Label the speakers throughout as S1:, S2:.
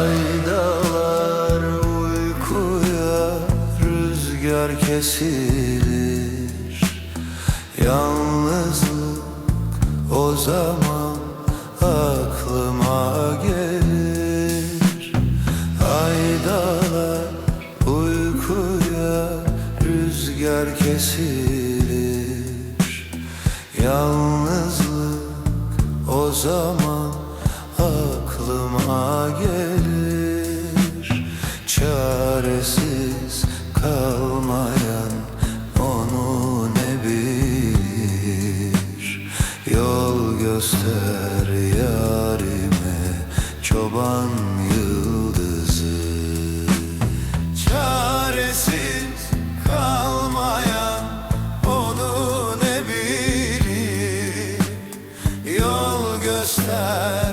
S1: Aydalar uykuya rüzgar kesilir. Yalnızlık o zaman aklıma gelir. Aydalar uykuya rüzgar kesilir. Yalnızlık o zaman aklıma gelir. Çaresiz kalmayan onu ne bilir? Yol göster yarime çoban yıldızı. Çaresiz kalmayan onu ne bilir? Yol göster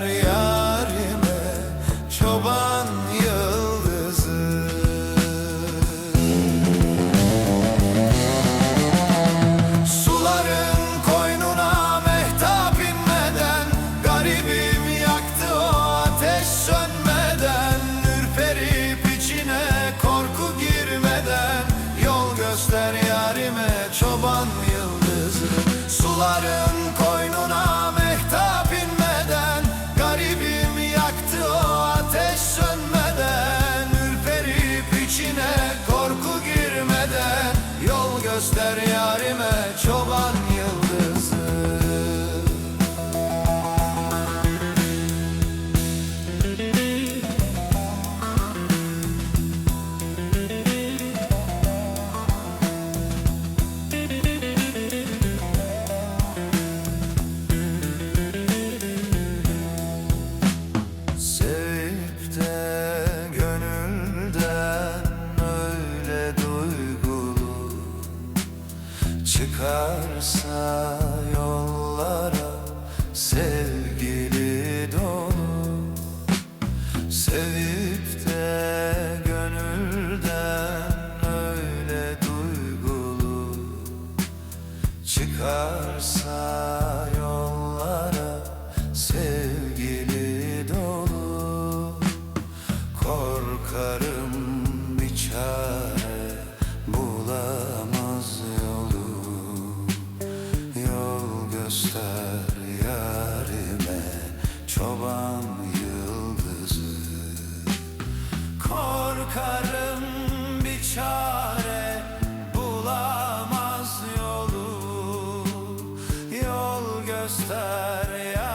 S1: Akarsa yollara sevgilim Korkarım bir çare bulamaz yolu. Yol göster ya.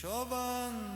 S1: 说完。